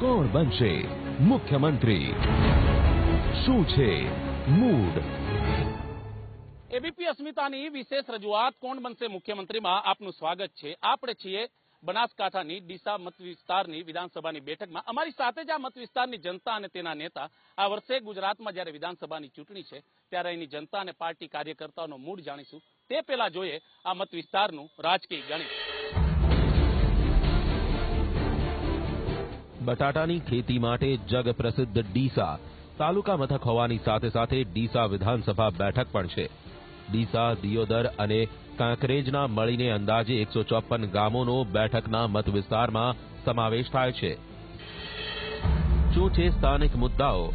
કોણ બનશે મુખ્યમંત્રી? શું છે મૂડ એબીપી અસ્મિતાની વિશેષ રજૂઆત કોણ બનશે મુખ્યમંત્રીમાં આપનું સ્વાગત છે. આપણે છીએ બનાસકાંઠાની ડીસા મત વિસ્તારની વિધાનસભાની બેઠકમાં. અમારી સાથે જ આ મત વિસ્તારની જનતા અને તેના નેતા. આ વર્ષે ગુજરાતમાં જ્યારે વિધાનસભાની ચૂંટણી છે, ત્યારે અહીંની જનતા અને પાર્ટી કાર્યકર્તાઓનો મૂડ જાણીશું. તે પહેલા જોઈએ આ મત વિસ્તારનું રાજકીય ગણિત. બટાટાની ખેતી માટે જગ પ્રસિદ્ધ ડીસા. તાલુકા મથક હોવાની સાથે સાથે ડીસા વિધાનસભા બેઠક પણ છે. ડીસા, દિયોદર અને કાંકરેજના મળીને અંદાજે એકસો ચોપન ગામોનો બેઠકના મત વિસ્તારમાં સમાવેશ થાય છે. શું છે સ્થાનિક મુદ્દાઓ.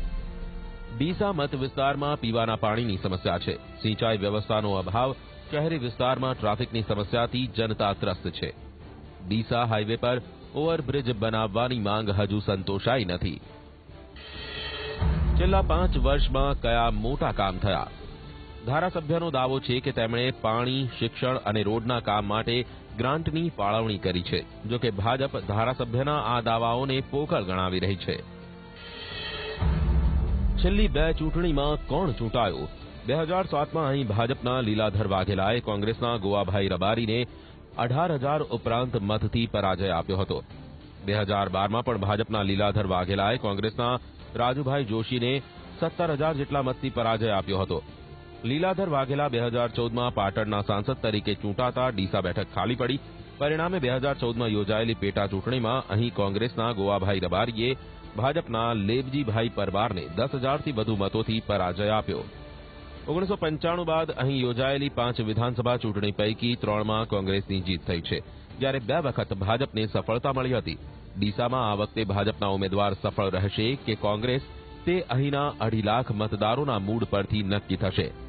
ડીસા મત વિસ્તારમાં પીવાના પાણીની સમસ્યા છે. સિંચાઈ વ્યવસ્થાનો અભાવ, શહેરી વિસ્તારમાં ટ્રાફિકની સમસ્યાથી જનતા ત્રસ્ત છે. ડીસા હાઈવે પર ઓવરબ્રિજ બનાવવાની માંગ હજુ સંતોષાઈ નથી. છેલ્લા પાંચ વર્ષમાં કયા મોટા કામ થયા? ધારાસભ્યનો દાવો છે કે તેમણે પાણી, શિક્ષણ અને રોડના કામ માટે ગ્રાન્ટની ફાળવણી કરી છે, જો કે ભાજપ ધારાસભ્યના આ દાવાઓને પોકળ ગણાવી રહી છે. છેલ્લી બે ચૂંટણીમાં કોણ ચૂંટાયું? બે હજાર સાતમાં અહીં ભાજપના લીલાધર વાઘેલાએ કોંગ્રેસના ગોવાભાઈ રબારીને અઢાર હજાર ઉપરાંત મતથી પરાજય આપ્યો હતો. બે હજાર બારમાં પણ ભાજપના લીલાધર વાઘેલાએ કોંગ્રેસના રાજુભાઈ જોશીને સત્તર હજાર જેટલા મતથી પરાજય આપ્યો હતો. લીલાધર વાઘેલા બે હજાર ચૌદમાં પાટણના સાંસદ તરીકે ચૂંટાતા ડીસા બેઠક ખાલી પડી. પરિણામે બે હજાર ચૌદમાં યોજાયેલી પેટા ચૂંટણીમાં અહીં કોંગ્રેસના ગોવાભાઈ રબારીએ ભાજપના લેબજીભાઈ પરમારને દસ હજારથી વધુ મતોથી પરાજય આપ્યો. ઓગણીસો પંચાણું બાદ અહીં યોજાયેલી પાંચ વિધાનસભા ચૂંટણી પૈકી ત્રણમાં કોંગ્રેસની જીત થઈ છે. જ્યારે બે વખત ભાજપને સફળતા મળી હતી. ડીસામાં આ વખતે ભાજપના ઉમેદવાર સફળ રહેશે કે કોંગ્રેસ તે અહીંના અઢી લાખ મતદારોના મૂડ પરથી નક્કી થશે.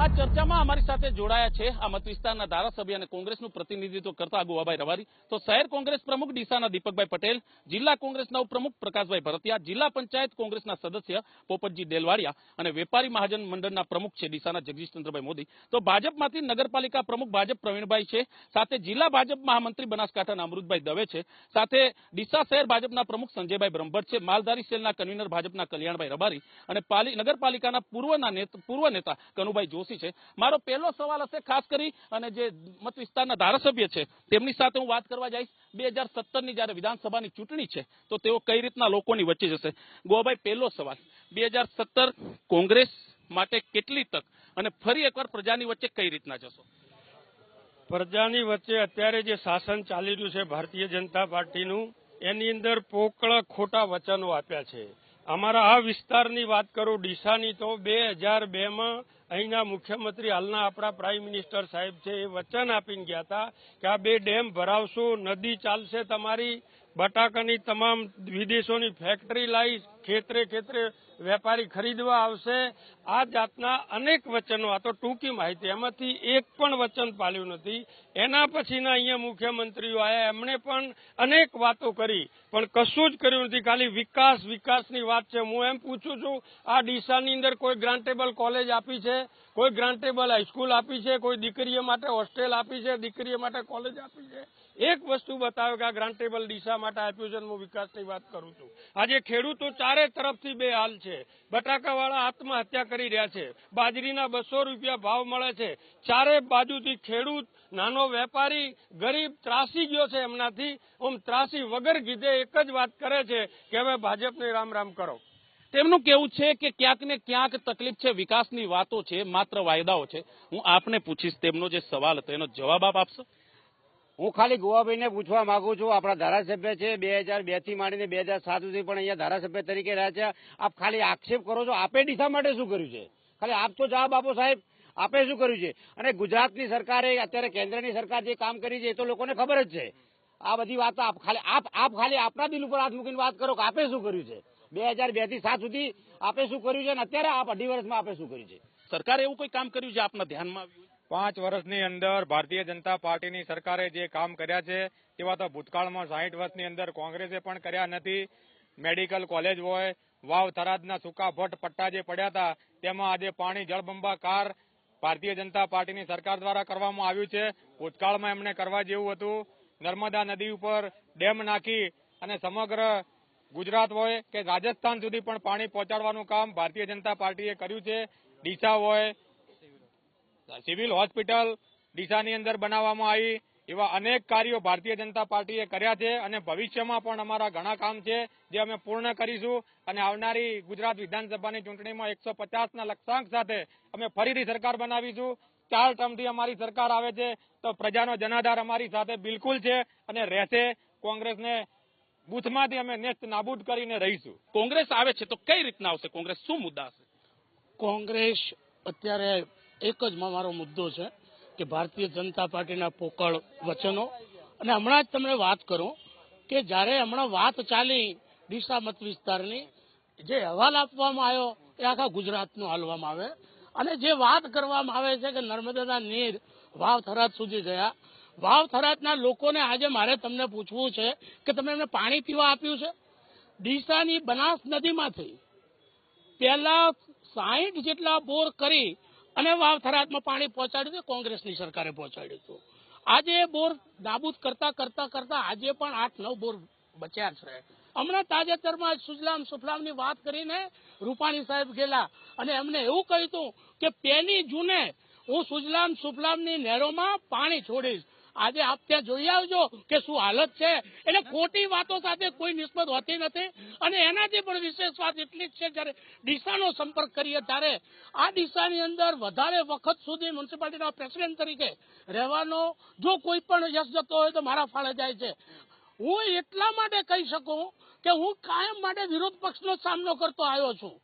આ ચર્ચામાં અમારી સાથે જોડાયા છે આ મત વિસ્તારના ધારાસભ્ય અને કોંગ્રેસનું પ્રતિનિધિત્વ કરતા ગોવાભાઈ રવારી. તો શહેર કોંગ્રેસ પ્રમુખ ડીસાના દીપકભાઈ પટેલ, જિલ્લા કોંગ્રેસના ઉપપ્રમુખ પ્રકાશભાઈ ભરતિયા, જિલ્લા પંચાયત કોંગ્રેસના સદસ્ય પોપટજી ડેલવાડિયા અને વેપારી મહાજન મંડળના પ્રમુખ છે ડીસાના જગદીશચંદ્રભાઈ મોદી. તો ભાજપમાંથી નગરપાલિકા પ્રમુખ ભાજપ પ્રવીણભાઈ છે, સાથે જિલ્લા ભાજપ મહામંત્રી બનાસકાંઠાના અમૃતભાઈ દવે છે, સાથે ડીસા શહેર ભાજપના પ્રમુખ સંજયભાઈ બ્રહ્મભટ્ટ છે, માલધારી સેલના કન્વીનર ભાજપના કલ્યાણભાઈ રબારી અને પાલી નગરપાલિકાના પૂર્વના પૂર્વ નેતા કનુભાઈ જોશી છે. મારો પહેલો સવાલ હશે ખાસ કરી અને જે મત વિસ્તારના ધારાસભ્ય છે, તેમની સાથે હું વાત કરવા જઈશ. બે હજાર સત્તરની વિધાનસભાની ચૂંટણી છે, તો તેઓ કઈ રીતના લોકોની વચ્ચે જશે? ગોવાભાઈ, પહેલો સવાલ. બે કોંગ્રેસ માટે કેટલી તક અને ફરી એકવાર પ્રજાની વચ્ચે કઈ રીતના જશો? પ્રજાની વચ્ચે અત્યારે જે શાસન ચાલી રહ્યું છે, ભારતીય જનતા પાર્ટીનું, એની અંદર પોકળ ખોટા વચનો આપ્યા છે. અમારા આ વિસ્તારની વાત કરું, ડીસાની, તો બે હજાર બેમાં અહીંના મુખ્યમંત્રી હાલના આપણા પ્રાઇમ મિનિસ્ટર સાહેબ છે, એ વચન આપીને ગયા હતા કે આ બે ડેમ ભરાવશું, નદી ચાલશે તમારી બટાકાની તમામ વિદેશોની ફેક્ટરી લાવી ખેતરે ખેતરે વેપારી ખરીદવા આવશે. આ જાતના અનેક વચનો, આ તો ટૂંકી માહિતી, એમાંથી એક પણ વચન પાલ્યું નથી. એના પછીના અહીંયા મુખ્યમંત્રીઓ આવ્યા એમણે પણ અનેક વાતો કરી, પણ કશું જ કર્યું નથી. ખાલી વિકાસ, વિકાસની વાત છે. હું એમ પૂછું છું, આ ડીસાની અંદર કોઈ ગ્રાન્ટેબલ કોલેજ આપી છે? કોઈ ગ્રાન્ટેબલ હાઈસ્કૂલ આપી છે? કોઈ દીકરીઓ માટે હોસ્ટેલ આપી છે? દીકરીઓ માટે કોલેજ આપી છે? એક વસ્તુ બતાવ્યો કે આ ગ્રાન્ટેબલ ડીસા માટે આપ્યું છે હું વિકાસની વાત કરું છું. આજે ખેડૂતો ચારે તરફથી બે હાલ છે. બટાકાવાળા આત્મહત્યા કરી રહ્યા છે. બાજરીના બસો રૂપિયા ભાવ મળે છે. ચારે બાજુથી ખેડૂત, નાનો વેપારી, ગરીબ ત્રાસી ગયો છે એમનાથી. ઓમ ત્રાસી વગર કીધે એક જ વાત કરે છે કે હવે ભાજપને રામ રામ કરો. તેમનું કેવું છે કે ક્યાંક ને ક્યાંક તકલીફ છે, વિકાસની વાતો છે, માત્ર વાયદાઓ છે. હું આપને પૂછીશ તેમનો જે સવાલ હતો, એનો જવાબ આપ આપશો? હું ખાલી ગોવાભાઈને પૂછવા માંગુ છું, આપણા ધારાસભ્ય છે, બે હજાર બેથી માંડીને બે હજાર સાત સુધી પણ અહીંયા ધારાસભ્ય તરીકે રહ્યા છે. આપ ખાલી આક્ષેપ કરો છો, આપે ડીસા માટે શું કર્યું છે? ખાલી આપ તો જવાબ આપો સાહેબ, આપે શું કર્યું છે? અને ગુજરાતની સરકારે, અત્યારે કેન્દ્રની સરકાર જે કામ કરી છે એ તો લોકોને ખબર જ છે. આ બધી વાત આપ ખાલી, આપ આપ ખાલી આપણા દિલ ઉપર હાથ મૂકીને વાત કરો કે આપે શું કર્યું છે? બે હજાર બેથી સાત સુધી આપે શું કર્યું છે અને અત્યારે આપ અઢી વર્ષમાં આપે શું કર્યું છે? સરકારે એવું કોઈ કામ કર્યું છે? આપના ધ્યાનમાં આવ્યું? પાંચ વર્ષની અંદર ભારતીય જનતા પાર્ટીની સરકારે જે કામ કર્યા છે, તેવા તો ભૂતકાળમાં સાહીઠ વર્ષની અંદર કોંગ્રેસે પણ કર્યા નથી. મેડિકલ કોલેજ હોય, વાવ થરાદના સૂકા ભટ્ટ પટ્ટા જે પડ્યા હતા, તેમાં આજે પાણી જળબંબાકાર ભારતીય જનતા પાર્ટીની સરકાર દ્વારા કરવામાં આવ્યું છે. ભૂતકાળમાં એમણે કરવા જેવું હતું. નર્મદા નદી ઉપર ડેમ નાખી અને સમગ્ર ગુજરાત હોય કે રાજસ્થાન સુધી પણ પાણી પહોંચાડવાનું કામ ભારતીય જનતા પાર્ટીએ કર્યું છે. ડીસા હોય સિવિલ હોસ્પિટલ ડીસાની અંદર બનાવવામાં આવી એવા અનેક કાર્યો ભારતીય જનતા પાર્ટીએ કર્યા છે અને ભવિષ્યમાં પણ અમારા ઘણા કામ છે જે અમે પૂર્ણ કરીશું અને આવનારી ગુજરાત વિધાનસભાની ચૂંટણીમાં એકસો પચાસના લક્ષ્યાંક સાથે અમે ફરીથી સરકાર બનાવીશું. ચાર ટર્મથી અમારી સરકાર આવે છે તો પ્રજાનો જનાધાર અમારી સાથે બિલકુલ છે અને રહેશે. કોંગ્રેસને બુથમાંથી અમે નેસ્ત નાબૂદ કરીને રહીશું. કોંગ્રેસ આવે છે તો કઈ રીતના આવશે? કોંગ્રેસ શું મુદ્દા હશે? કોંગ્રેસ અત્યારે એક જ મારો મુદ્દો છે કે ભારતીય જનતા પાર્ટીના પોકળ વચનો. અને હમણાં જ તમને વાત કરું કે જ્યારે હમણાં વાત ચાલી ડીસા મત વિસ્તારની, જે અહેવાલ આપવામાં આવ્યો એ આખા ગુજરાતનો હાલવામાં આવે. અને જે વાત કરવામાં આવે છે કે નર્મદાના નીર વાવ થરાદ સુધી ગયા. વાવ થરાદના લોકોને આજે મારે તમને પૂછવું છે કે તમે એમને પાણી પીવા આપ્યું છે? ડીસાની બનાસ નદીમાંથી પહેલા સાહીઠ જેટલા બોર કરી અને વાવ થરાદમાં પાણી પહોંચાડ્યું હતું કોંગ્રેસની સરકારે પહોંચાડ્યું હતું આજે બોર નાબૂદ કરતા કરતા કરતા આજે પણ આઠ નવ બોર બચ્યા છે. હમણાં તાજેતરમાં સુજલામ સુફલામની વાત કરીને રૂપાણી સાહેબ ગયેલા અને એમને એવું કહ્યું હતું કે પહેલી જૂને હું સુજલામ સુફલામની નહેરોમાં પાણી છોડીશ. આજે આપ ત્યાં જોઈ આવજો કે શું હાલત છે. એટલે ખોટી વાતો સાથે કોઈ નિસ્બત હોતી નથી. અને એનાથી પણ વિશેષ વાત એટલી જ છે, જ્યારે ડીસાનો સંપર્ક કરીએ ત્યારે આ ડીસાની અંદર વધારે વખત સુધી મ્યુનિસિપાલિટીના પ્રેસિડેન્ટ તરીકે રહેવાનો, જો કોઈ પણ યશ જતો હોય તો મારા ફાળે જાય છે. હું એટલા માટે કહી શકું કે હું કાયમ માટે વિરોધ પક્ષનો સામનો કરતો આવ્યો છું.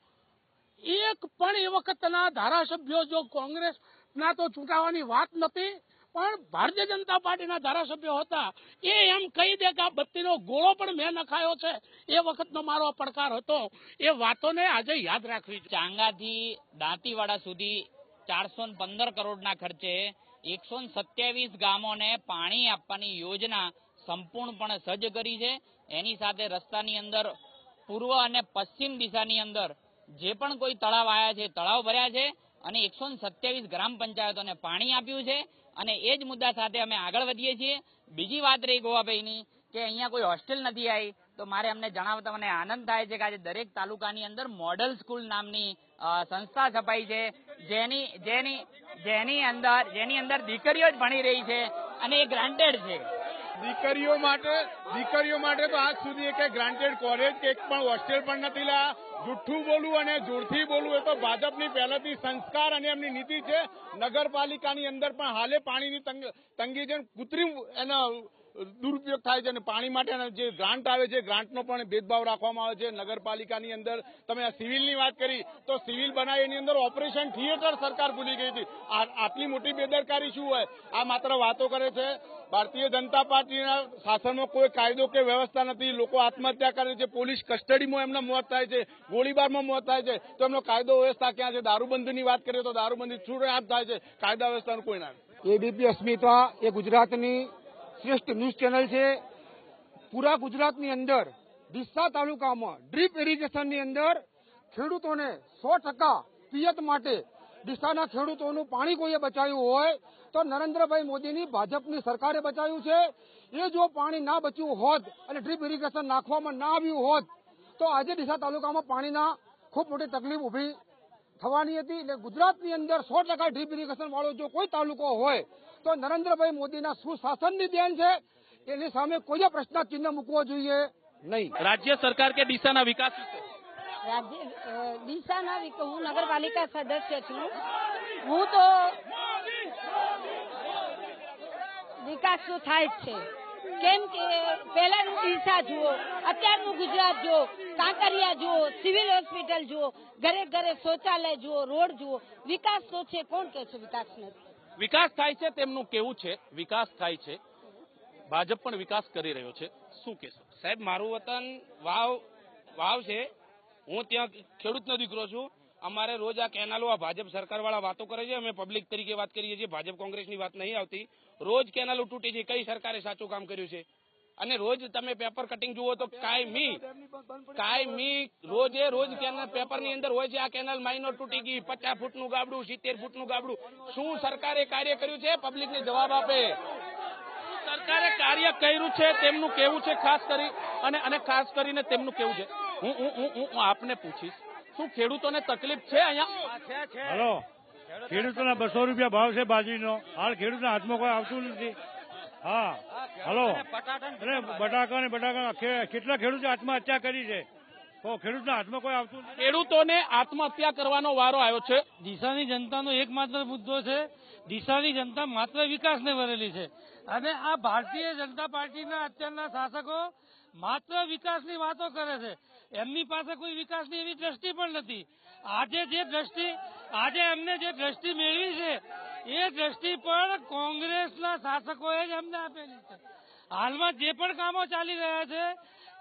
એક પણ એ વખતના ધારાસભ્યો જો કોંગ્રેસના તો ચૂંટાવાની વાત નથી પણ ભારતીય જનતા પાર્ટીના ધારાસભ્યો હતા, એ એમ કહી દે કે આ બત્તીનો ગોળો પણ મેં નખાયો છે. એ વખતનો મારો પડકાર હતો. એ વાતોને આજે યાદ રાખવી ચાંગાથી દાંતીવાડા સુધી ચારસો પંદર કરોડના ખર્ચે એકસો સત્યાવીસ ગામોને પાણી આપવાની યોજના સંપૂર્ણપણે સજ્જ કરી છે. એની સાથે રસ્તાની અંદર, પૂર્વ અને પશ્ચિમ દિશાની અંદર જે પણ કોઈ તળાવ આવ્યા છે, તળાવ ભર્યા છે અને એકસો સત્યાવીસ ગ્રામ પંચાયતોને પાણી આપ્યું છે. અને એ જ મુદ્દા સાથે અમે આગળ વધીએ છીએ. બીજી વાત રહી ગોવાભાઈની કે અહીંયા કોઈ હોસ્ટેલ નથી આવી તો મારે અમને જણાવતા મને આનંદ થાય છે કે આજે દરેક તાલુકાની અંદર મોડલ સ્કૂલ નામની સંસ્થા છપાઈ છે. જેની જેની જેની અંદર જેની અંદર દીકરીઓ જ ભણી રહી છે અને એ ગ્રાન્ટેડ છે. દીકરીઓ માટે દીકરીઓ માટે તો આજ સુધી એક ગ્રાન્ટેડ કોલેજ કે એક પણ હોસ્ટેલ પણ નથી લાયા જુઠ્ઠું બોલવું અને જોરથી બોલવું એ તો ભાજપની પહેલેથી સંસ્કાર અને એમની નીતિ છે. નગરપાલિકાની અંદર પણ હાલે પાણીની તંગી છે કૃત્રિમ એનો દુરુપયોગ થાય છે અને પાણી માટે જે ગ્રાન્ટ આવે છે ગ્રાન્ટનો પણ ભેદભાવ રાખવામાં આવે છે. નગરપાલિકાની અંદર તમે આ સિવિલની વાત કરી, તો સિવિલ બનાવી એની અંદર ઓપરેશન થિયેટર સરકાર ભૂલી ગઈ હતી. આટલી મોટી બેદરકારી શું હોય? આ માત્ર વાતો કરે છે. ભારતીય જનતા પાર્ટીના શાસનમાં કોઈ કાયદો કે વ્યવસ્થા નથી. લોકો આત્મહત્યા કરે છે. પોલીસ કસ્ટડીમાં એમના મોત થાય છે. ગોળીબારમાં મોત થાય છે. તો એમનો કાયદો વ્યવસ્થા ક્યાં છે? દારૂબંધીની વાત કરીએ તો દારૂબંધી છૂટછાટ થાય છે. કાયદા વ્યવસ્થાનું કોઈ ના એબીપી અસ્મિતા એ ગુજરાતની શ્રેષ્ઠ ન્યૂઝ ચેનલ છે. પૂરા ગુજરાતની અંદર, ડીસા તાલુકામાં ડ્રીપ ઇરિગેશનની અંદર ખેડૂતોને સો ટકા પિયત માટે ડીસાના ખેડૂતોનું પાણી કોઈએ બચાવ્યું હોય તો નરેન્દ્રભાઈ મોદીની ભાજપની સરકારે બચાવ્યું છે. એ જો પાણી ના બચ્યું હોત અને ડ્રીપ ઇરિગેશન નાખવામાં ના આવ્યું હોત, તો આજે ડીસા તાલુકામાં પાણીના ખૂબ મોટી તકલીફ ઊભી થવાની હતી. એટલે ગુજરાતની અંદર સો ટકા ડ્રીપ ઇરિગેશન વાળો જો કોઈ તાલુકો હોય તો નરેન્દ્રભાઈ મોદીના સુશાસનની દેન છે. એની સામે કોઈ પ્રશ્ન ચિહ્ન મૂકવો જોઈએ? નહીં. રાજ્ય સરકાર કે ડીસાના વિકાસ વિશે? રાજ્ય ડીસાના હું નગરપાલિકા સદસ્ય છું. હું તો વિકાસ તો થાય જ છે. કેમ કે પહેલાનું ડીસા જુઓ અત્યારનું ગુજરાત જુઓ કાંકરિયા જુઓ સિવિલ હોસ્પિટલ જુઓ ઘરે ઘરે શૌચાલય જુઓ રોડ જુઓ વિકાસ તો છે. કોણ કે છે વિકાસ નથી? વિકાસ થાય છે તેમનું કેવું છે? વિકાસ થાય છે. ભાજપ પણ વિકાસ કરી રહ્યો છે. શું કહેશો? સાહેબ, મારું વતન વાવ વાવ છે. હું ત્યાં ખેડૂતનો દીકરો છું. અમારે રોજ આ કેનાલો, આ ભાજપ સરકાર વાળા વાતો કરે છે. અમે પબ્લિક તરીકે વાત કરીએ છીએ. ભાજપ કોંગ્રેસની વાત નહીં આવતી. રોજ કેનાલો તૂટે છે. કઈ સરકારે સાચું કામ કર્યું છે? અને રોજ તમે પેપર કટિંગ જુઓ તો કાયમી કાયમી રોજે રોજ કેનાલ પેપરની અંદર હોય છે, આ કેનાલ માઇનોર તૂટી ગઈ, પચાસ ફૂટનું ગાબડું, સિત્તેર ફૂટનું ગાબડું. શું સરકારે કાર્ય કર્યું છે? પબ્લિકને જવાબ આપે. સરકારે કાર્ય કર્યું છે, તેમનું કેવું છે ખાસ કરી, અને અને ખાસ કરીને તેમનું કેવું છે. હું હું હું હું હું આપને પૂછીશ. શું ખેડૂતોને તકલીફ છે અહીંયા? હેલો. ખેડૂતોના બસો રૂપિયા ભાવ છે બાજરીનો. હાલ ખેડૂતના હાથમાં કોઈ આવતું નથી. હા. હલો. બટાકા ને બટાકા કેટલા ખેડૂતો આત્મહત્યા કરી છે? ખેડૂતના હાથમાં કોઈ આવતું ખેડૂતોને આત્મહત્યા કરવાનો વારો આવ્યો છે. ડીસાની જનતાનો એકમાત્ર મુદ્દો છે. ડીસાની જનતા માત્ર વિકાસને વરેલી છે. અને આ ભારતીય જનતા પાર્ટીના અત્યારના શાસકો માત્ર વિકાસની વાતો કરે છે. એમની પાસે કોઈ વિકાસની એવી દ્રષ્ટિ પણ નથી. આજે જે દ્રષ્ટિ આજે એમને જે દ્રષ્ટિ મેળવી છે એ દ્રષ્ટિ પણ કોંગ્રેસના શાસકોએ જ એમને આપેલી છે. હાલમાં જે પણ કામો ચાલી રહ્યા છે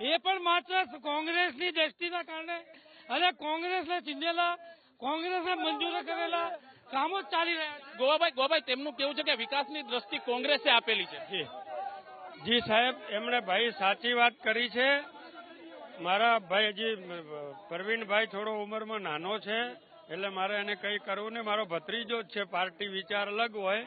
એ પણ માત્ર કોંગ્રેસની દ્રષ્ટિના કારણે અને કોંગ્રેસને ચીંધેલા કોંગ્રેસને મંજૂર કરેલા કામો જ ચાલી રહ્યા છે. ગોવાભાઈ ગોવાભાઈ તેમનું કેવું છે કે વિકાસની દ્રષ્ટિ કોંગ્રેસે આપેલી છે? જી. જી સાહેબ એમણે ભાઈ સાચી વાત કરી છે. મારા ભાઈ હજી પ્રવીણભાઈ થોડો ઉંમરમાં નાનો છે. એટલે મારે એને કંઈ કરવું ને મારો ભત્રીજો જ છે, પાર્ટી વિચાર અલગ હોય.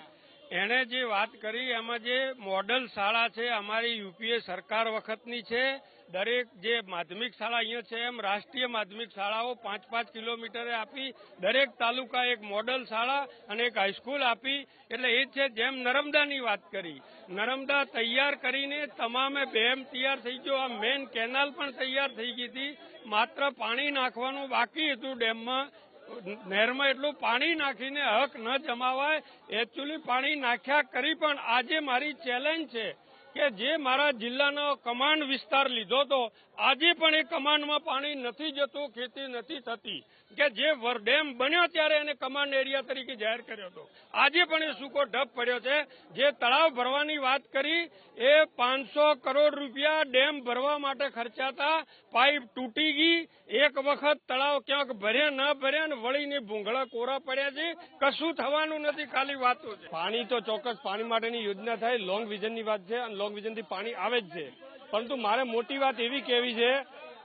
એણે જે વાત કરી, એમાં જે મોડલ શાળા છે, અમારી યુપીએ સરકાર વખતની છે. દરેક જે માધ્યમિક શાળા અહીંયા છે, એમ રાષ્ટ્રીય માધ્યમિક શાળાઓ પાંચ પાંચ કિલોમીટરે આપી, દરેક તાલુકા એક મોડલ શાળા અને એક હાઈસ્કૂલ આપી. એટલે એ છે, જેમ નર્મદાની વાત કરી. નર્મદા તૈયાર કરીને તમામે બેમ તૈયાર થઈ ગયો. આ મેન કેનાલ પણ તૈયાર થઈ ગઈ હતી. માત્ર પાણી નાખવાનું બાકી હતું ડેમમાં. નહેરમાં એટલું પાણી નાખીને હક ન જમાવાય એકચ્યુઅલી પાણી નાખ્યા કરી પણ આજે મારી ચેલેન્જ છે કે જે મારા જિલ્લાનો કમાન્ડ વિસ્તાર લીધો તો આજે પણ એ કમાન્ડમાં પાણી નથી જતું, ખેતી નથી થતી, કે જે વરડેમ બન્યો ત્યારે એને કમાન્ડ એરિયા તરીકે જાહેર કર્યો હતો. આજે પણ એ સૂકો ઢપ પડ્યો છે. જે તળાવ ભરવાની વાત કરી, એ પાંચસો કરોડ રૂપિયા ડેમ ભરવા માટે ખર્ચાતા પાઇપ તૂટી ગઈ. એક વખત તળાવ ક્યાંક ભર્યા, ન ભર્યા ને વળીને ભૂંગળા કોરા પડ્યા છે. કશું થવાનું નથી, ખાલી વાતો છે. પાણી તો ચોક્કસ પાણી માટેની યોજના થાય. લોંગ વિઝનની વાત છે અને લોંગ વિઝનથી પાણી આવે જ છે. પરંતુ મારે મોટી વાત એવી કહેવી છે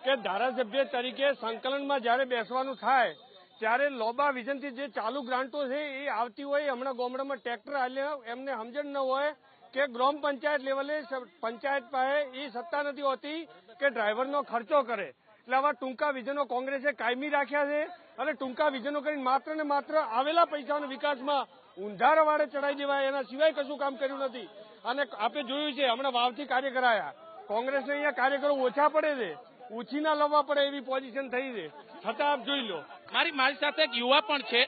કે ધારાસભ્ય તરીકે સંકલનમાં જ્યારે બેસવાનું થાય, ત્યારે લોબા વિઝનથી જે ચાલુ ગ્રાન્ટો છે એ આવતી હોય, હમણાં ગામડામાં ટ્રેક્ટર હાલ્યા એમને સમજણ ન હોય કે ગ્રામ પંચાયત લેવલે પંચાયત પાસે એ સત્તા નથી હોતી કે ડ્રાઈવરનો ખર્ચો કરે. એટલે આવા ટૂંકા વિઝનો કોંગ્રેસે કાયમી રાખ્યા છે અને ટૂંકા વિઝનો કરીને માત્ર ને માત્ર આવેલા પૈસાનો વિકાસમાં ઊંધારા વાળે ચડાઈ દેવાય, એના સિવાય કશું કામ કર્યું નથી. અને આપણે જોયું છે, હમણાં વાવથી કાર્ય કરાયા. કોંગ્રેસને અહીંયા કાર્યકરો ઓછા પડે છે ઉછીના લવા પડે એવી પોઝિશન થઈ છે. છતાં આપ જોઈ લો. મારી મારી સાથે એક યુવા પણ છે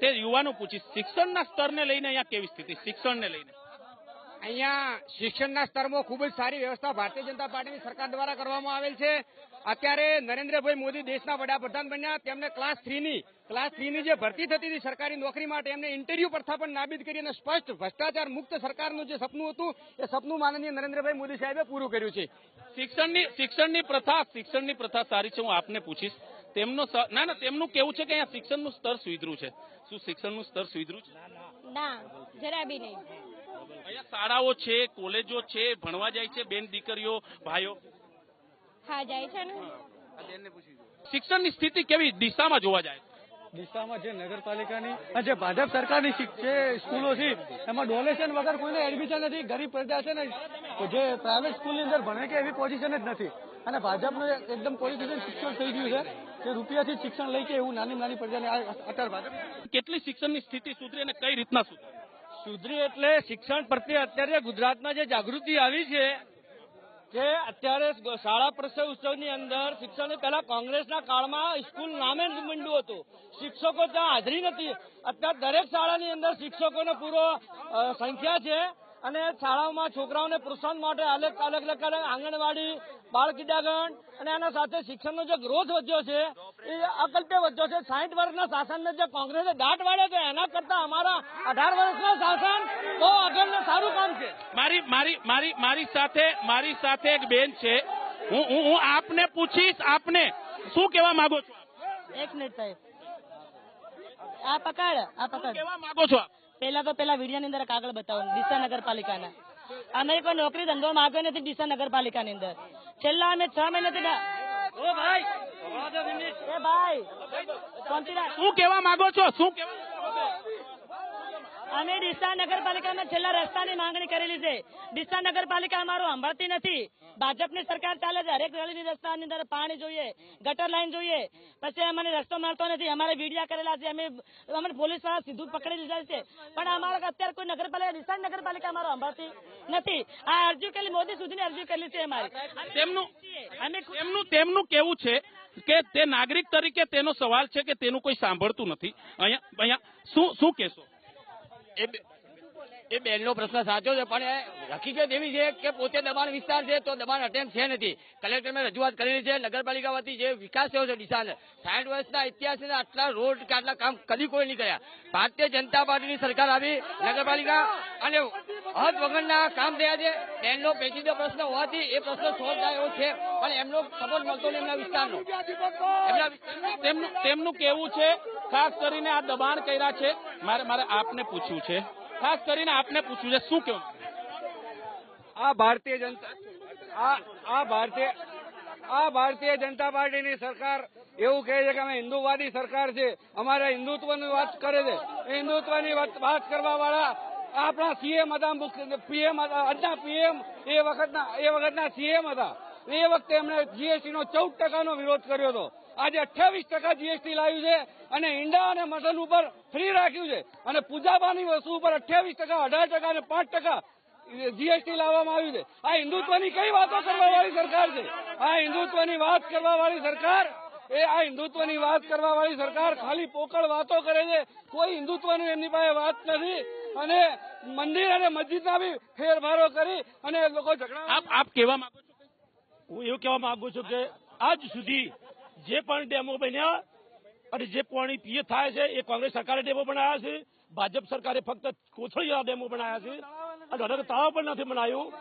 તે યુવાનું પૂછીશ શિક્ષણના સ્તરને લઈને અહીંયા કેવી સ્થિતિ? શિક્ષણને લઈને. અહીંયા શિક્ષણના સ્તરમાં ખૂબ જ સારી વ્યવસ્થા ભારતીય જનતા પાર્ટીની સરકાર દ્વારા કરવામાં આવેલ છે. અત્યારે નરેન્દ્રભાઈ મોદી દેશના વડાપ્રધાન બન્યા તેમને ક્લાસ થ્રીની ક્લાસ થ્રીની જે ભરતી થતી હતી સરકારી નોકરી માટે એમને ઇન્ટરવ્યુ પ્રથા પણ નાબીદ કરી અને સ્પષ્ટ ભ્રષ્ટાચાર મુક્ત સરકારનું જે સપનું હતું એ સપનું માનનીય નરેન્દ્રભાઈ મોદી સાહેબે પૂરું કર્યું છે. શિક્ષણની શિક્ષણની પ્રથા શિક્ષણની પ્રથા સારી છે હું આપને પૂછીશ. તેમનો ના ના તેમનું કેવું છે કે અહીંયા શિક્ષણનું સ્તર સુધર્યું છે? શું શિક્ષણનું સ્તર સુધર્યું છે? ના જરા બી નહીં. અહીંયા શાળાઓ છે કોલેજો છે ભણવા જાય છે બેન દીકરીઓ ભાઈઓ. હા જાય છે ને? શિક્ષણની સ્થિતિ કેવી દિશામાં જોવા જાય? દિશામાં જે નગરપાલિકાની જે ભાજપ સરકારની જે સ્કૂલો છે એમાં ડોનેશન વગર કોઈને એડમિશન નથી ગરીબ પ્રજા છે ને જે પ્રાઇવેટ સ્કૂલની અંદર ભણે કે એવી પોઝિશન જ નથી. અને ભાજપનું એકદમ પોલિટિશિયન શિક્ષણ થઈ ગયું છે કે રૂપિયાથી શિક્ષણ લઈ કે એવું નાની નાની પ્રજાને અત્યારે ભાજપ કેટલી શિક્ષણની સ્થિતિ સુધરી અને કઈ રીતના સુધરી? સુધરી એટલે શિક્ષણ પ્રત્યે અત્યારે ગુજરાતમાં જે જાગૃતિ આવી છે કે અત્યારે શાળા પ્રસવ ઉત્સવની અંદર શિક્ષણ પહેલા કોંગ્રેસના કાળમાં સ્કૂલ નામે જ મંડ્યું હતું. શિક્ષકો ત્યાં હાજરી નથી. અત્યારે દરેક શાળાની અંદર શિક્ષકોનો પૂરો સંખ્યા છે. અને શાળાઓમાં છોકરાઓને પ્રોત્સાહન માટે અલગ અલગ અલગ આંગણવાડી બાળ કિડાગણ અને એના સાથે શિક્ષણનો જે ગ્રોથ વધ્યો છે એ અકલ્પ્ય વધ્યો છે. સાહીઠ વર્ષના શાસનને જે કોંગ્રેસે દાટ વાળ્યો છે એના કરતા અમારા અઢાર વર્ષના શાસન બહુ આગળ સારું કામ છે. મારી મારી મારી મારી સાથે મારી સાથે એક બેન છે. હું હું હું આપને પૂછીશ આપને શું કહેવા માંગો છો? એક મિનિટ સાહેબ. આ પકડ આ શું પકડ કહેવા માંગો છો આપ? પેલા તો પેલા વિડીયોની અંદર કાગળ બતાવો ડીસા નગરપાલિકાના. અમે કોઈ નોકરી ધંધો માંગ્યો નથી ડીસા નગરપાલિકાની અંદર. છેલ્લા અમે છ મહિનાથી ના- ઓ ભાઈ એ ભાઈ શું કહેવા માંગો છો? શું કહેવા અમે ડીસા નગરપાલિકામાં છેલ્લા રસ્તાની માંગણી કરેલી છે. ડીસા નગરપાલિકા અમારું સાંભળતી નથી. ભાજપની સરકાર ચાલે છે. હરેક ગલીની રસ્તાની અંદર પાણી જોઈએ ગટર લાઈન જોઈએ. પછી અમને રસ્તો મળતો નથી. અમારે વિડિયા કરેલા છે. અમે અમને પોલીસવાળા સીધું પકડી લીધા છે. પણ અમારા અત્યારે કોઈ નગરપાલિકા ડીસા નગરપાલિકા અમારું સાંભળતી નથી. આ અરજી કરેલી મોદી સુધીની અરજી કરેલી છે અમારી. તેમનું તેમનું તેમનું કેવું છે કે તે નાગરિક તરીકે તેનો સવાલ છે કે તેનું કોઈ સાંભળતું નથી? અહીંયા અહીંયા શું શું કહેશો? એ બે- એ બેનનો પ્રશ્ન સાચો છે, પણ હકીકત એવી છે કે પોતે દબાણ વિસ્તાર છે તો દબાણ અટેમ્પ છે નથી. કલેક્ટરને રજૂઆત કરેલી છે, નગરપાલિકા વતી જે વિકાસ થયો છે ડીસાને, સાઠ વર્ષના ઇતિહાસને આટલા રોડ કે આટલા કામ કદી કોઈ નહીં કર્યા. ભારતીય જનતા પાર્ટીની સરકાર આવી, નગરપાલિકા અને હદ વગરના કામ થયા છે. બેનનો પેચીદો પ્રશ્ન હોવાથી એ પ્રશ્ન સોલ્વ થાય એવો છે, પણ એમનો સપોર્ટ મળતો નહીં એમના વિસ્તારનો. તેમનું કેવું છે? ખાસ કરીને આ દબાણ કર્યા છે. મારે મારે આપને પૂછ્યું છે. ખાસ કરીને આપને પૂછવું છે, શું કેવું? આ ભારતીય જનતા આ ભારતીય આ ભારતીય જનતા પાર્ટીની સરકાર એવું કહે છે કે અમે હિન્દુવાદી સરકાર છે. અમારે હિન્દુત્વની વાત કરે છે. એ હિન્દુત્વની વાત વાત કરવા વાળા આપણા સીએમ હતા પીએમ હતા, આજના પીએમ એ વખતના એ વખતના સીએમ હતા. એ વખતે એમણે જીએસટી નો ચૌદ ટકાનો વિરોધ કર્યો હતો. આજે અઠ્યાવીસ ટકા જીએસટી લાવ્યું છે અને ઈંડા અને મટન ઉપર ફ્રી રાખ્યું છે. અને પૂજાપાની વસ્તુ ઉપર અઠ્યાવીસ ટકા અઢાર ટકા અને પાંચ ટકા જીએસટી લાવવામાં આવ્યું છે. આ હિન્દુત્વની કઈ વાતો કરવા વાળી સરકાર છે? આ હિન્દુત્વની વાત કરવા વાળી સરકાર એ આ હિન્દુત્વની વાત કરવા વાળી સરકાર ખાલી પોકળ વાતો કરે છે. કોઈ હિન્દુત્વની એમની પાસે વાત નથી. અને મંદિર અને મસ્જિદના બી ફેરફારો કરી અને લોકો ઝઘડા આપ આપ કહેવા માંગો છો હું એવું કહેવા માંગુ છું કે આજ સુધી જે પણ ડેમો બન્યા અને જે પાણી પીએ થાય છે, એ કોંગ્રેસ સરકારે ડેમો બનાવ્યા છે, ભાજપ સરકારે ફક્ત કોથળીયા ડેમો બનાવ્યા છે. અને અલગ તળાવ પણ નથી બનાવ્યું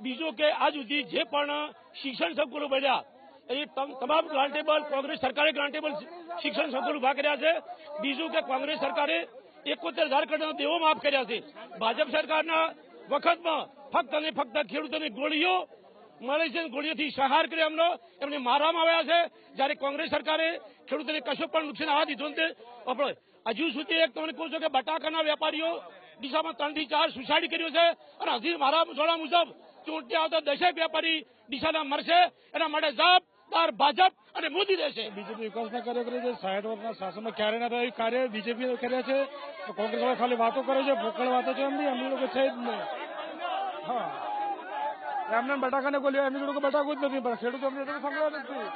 બીજું કે આજ સુધી જે પણ શિક્ષણ સંકુલો બન્યા, એ તમ- તમામ ગ્રાન્ટેબલ કોંગ્રેસ સરકારે ગ્રાન્ટેબલ શિક્ષણ સંકુલ ઊભા કર્યા છે. બીજું કે કોંગ્રેસ સરકારે એકોતેર હજાર કરોડના દેવો માફ કર્યા છે. ભાજપ સરકારના વખતમાં ફક્ત અને ફક્ત ખેડૂતોની ગોળીઓ મળે ગોળીઓથી સહાર કરી એમનો. એમને મારવામાં આવ્યા છે. જ્યારે કોંગ્રેસ સરકારે ખેડૂતોને કશું પણ નુકસાન આવવા દીધું હજુ સુધી એક તમને કહું છું કે બટાકાના વેપારીઓ દિશામાં ત્રણથી ચાર સુસાઇડ કર્યું છે અને હજી મારા જોડા મુજબ ચૂંટણી આવતા દસેક વેપારી દિશાના મરશે. એના માટે જવાબદાર ભાજપ અને મોદી રહેશે. બીજેપી વિકાસના કાર્ય કરે છે સાઠ વર્ષના શાસનમાં ક્યારે ના થાય કાર્ય બીજેપી કર્યા છે. કોંગ્રેસ ખાલી વાતો કરે છે, ભોકળ વાતો છે એમની એમની લોકો છે જ નહીં. હા. એમને બટાકાને બોલ્યો એમની જોડે બટાકું જ નથી પણ ખેડૂતો એમની જોડે સંભળવા નથી.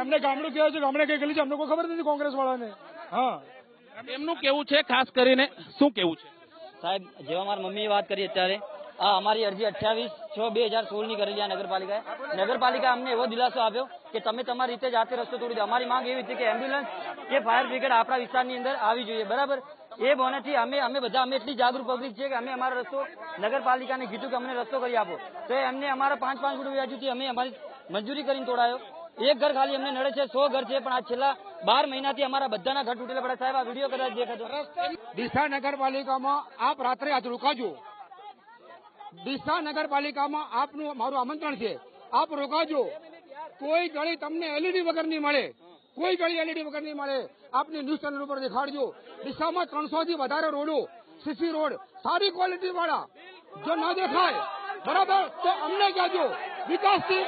એમને ગામડું કહેવાય છે ગામડે કઈ ગયેલી છે અમને કોઈ ખબર નથી કોંગ્રેસ વાળાને હા. એમનું કેવું છે ખાસ કરીને શું કેવું છે? સાહેબ જેવા મારા મમ્મીએ વાત કરી અત્યારે આ અમારી અરજી અઠ્યાવીસ છ બે હજાર સોળની કરેલી આ નગરપાલિકાએ. નગરપાલિકા અમને એવો દિલાસો આપ્યો કે તમે તમારી રીતે જાતે રસ્તો તોડી દો. અમારી માંગ એવી હતી કે એમ્બ્યુલન્સ કે ફાયર બ્રિગેડ આપણા વિસ્તારની અંદર આવી જોઈએ બરાબર? એ બોનેથી અમે અમે બધા અમે એટલી જાગૃત પબ્લિક છે કે અમે અમારો રસ્તો નગરપાલિકાને કીધું કે અમને રસ્તો કરી આપો. તો એમને અમારા પાંચ પાંચ ફૂટ વ્યાજુથી અમે અમારી મંજૂરી કરીને તોડાયો. એક ઘર ખાલી અમને નડે છે, સો ઘર છે, પણ આ છેલ્લા બાર મહિનાથી અમારા બધાના ઘર તૂટેલા પડ્યા. સાહેબ, આ વીડિયો કદાચ દેખાતો. ડીસા નગરપાલિકામાં આપ રાત્રે આજ રોકાજો ડીસા નગરપાલિકામાં આપનું મારું આમંત્રણ છે. આપ રોકાજો. કોઈ ગળી તમને એલઈડી વગર નહીં મળે. કોઈ ગળી એલઈડી વગર નહીં મળે. આપની ન્યૂઝ ચેનલ ઉપર દેખાડજો. ડીસામાં ત્રણસો થી વધારે રોડો, સીસી રોડ, સારી ક્વોલિટી વાળા. જો ન દેખાય, બરાબર, તો અમને કહેજો. વિકાસથી,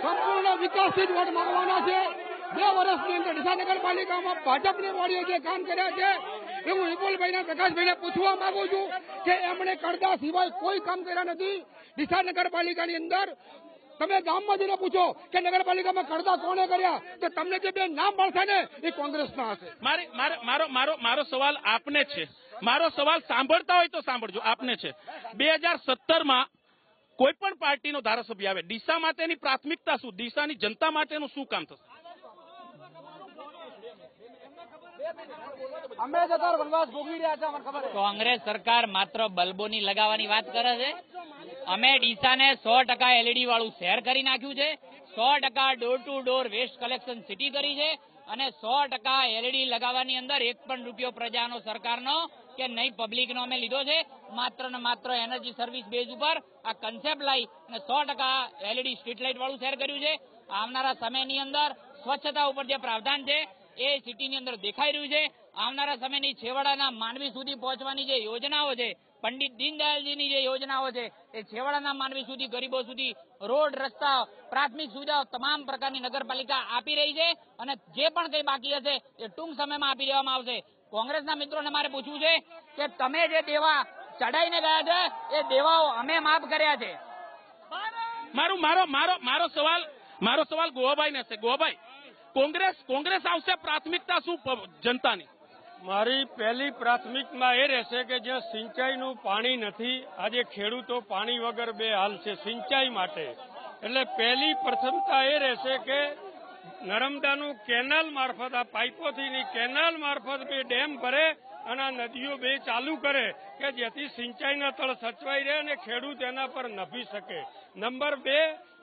સંપૂર્ણ વિકાસથી જ વોટ માંગવાના છે. બે વર્ષની અંદર ડીસા નગરપાલિકામાં ભાજપની વાળીએ જે કામ કર્યા છે એ હું વિપુલભાઈને, પ્રકાશભાઈને પૂછવા માંગુ છું કે એમણે કરતા સિવાય કોઈ કામ કર્યા નથી. ડીસા નગરપાલિકાની અંદર તમે ગામમાં જઈને પૂછો કે નગરપાલિકામાં કરતા કોને કર્યા તો તમને જે બે નામ મળશે ને એ કોંગ્રેસના હશે. મારે મારે- મારો સવાલ આપને છે. મારો સવાલ સાંભળતા હોય તો સાંભળજો આપને છે. બે હજાર સત્તરમાં કોઈ પણ પાર્ટીનો ધારાસભ્ય આવે ડીસા માટેની પ્રાથમિકતા શું ડીસાની જનતા માટેનું શું કામ થશે? અમે જતા વનવાસ ભોગવી રહ્યા છે અમને ખબર છે. કોંગ્રેસ સરકાર માત્ર બલ્બોની લગાવવાની વાત કરે છે? અમે ડીસાને સો ટકા એલઈડી વાળું શહેર કરી નાખ્યું છે. સો ટકા door to door waste collection city કરી છે અને સો ટકા એલઈડી લગાવવાની અંદર એક પણ રૂપિયો પ્રજાનો સરકારનો કે નહીં પબ્લિકનો અમે લીધો છે. માત્ર ને માત્ર એનર્જી સર્વિસ બેઝ ઉપર આ કન્સેપ્ટ લાવી અને સો ટકા એલઈડી સ્ટ્રીટ લાઇટ વાળું શહેર કર્યું છે. આવનારા સમયની અંદર સ્વચ્છતા ઉપર જે પ્રાવધાન છે એ સિટીની અંદર દેખાઈ રહ્યું છે. આવનારા સમયની છેવાડાના માનવી સુધી પહોંચવાની જે યોજનાઓ છે પંડિત દીનદયાળજીની જે યોજનાઓ છે, એ છેવાડાના માનવી સુધી, ગરીબો સુધી રોડ, રસ્તા, પ્રાથમિક સુવિધાઓ તમામ પ્રકારની નગરપાલિકા આપી રહી છે અને જે પણ કંઈ બાકી હશે, એ ટૂંક સમયમાં આપી દેવામાં આવશે. કોંગ્રેસના મિત્રોને મારે પૂછવું છે કે તમે જે દેવા ચડાઈને ગયા છે, એ દેવાઓ અમે માફ કર્યા છે? મારું, મારો મારો મારો સવાલ મારો સવાલ ગોવાભાઈને છે. ગોવાભાઈ, કોંગ્રેસ કોંગ્રેસ આવશે પ્રાથમિકતા શું જનતાની? મારી પહેલી પ્રાથમિકતા એ રહેશે કે જ્યાં સિંચાઈનું પાણી નથી, આજે ખેડૂતો પાણી વગર બે હાલ છે સિંચાઈ માટે. એટલે પહેલી પ્રથમતા એ રહેશે કે નર્મદાનું કેનાલ મારફત, આ પાઇપોથી કેનાલ મારફત બે ડેમ ભરે અને આ નદીઓ બે ચાલુ કરે કે જેથી સિંચાઈના તળ સચવાઈ રહે અને ખેડૂત એના પર નભી શકે. નંબર બે,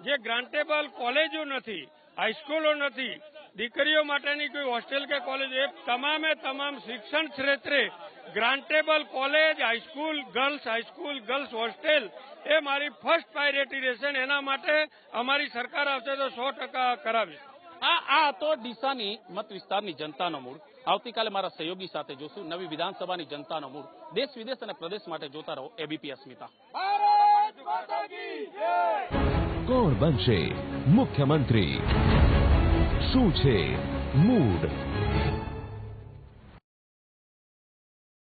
જે ગ્રાન્ટેબલ કોલેજો નથી, હાઈસ્કૂલો નથી દીકરીઓ માટેની કોઈ હોસ્ટેલ કે કોલેજ એ તમામે તમામ શિક્ષણ ક્ષેત્રે grantable college high school girls high school girls hostel એ મારી ફર્સ્ટ પ્રાયોરિટી રહેશે એના માટે અમારી સરકાર આવશે તો સો ટકા કરાવીશ. આ આ તો ડીસાની મત વિસ્તારની જનતાનો મૂળ. આવતીકાલે મારા સહયોગી સાથે જોશું. નવી વિધાનસભાની જનતાનો મૂળ. દેશ વિદેશ અને પ્રદેશ માટે જોતા રહો એબીપી અસ્મિતા. કોણ બનશે મુખ્યમંત્રી? શું છે? મૂડ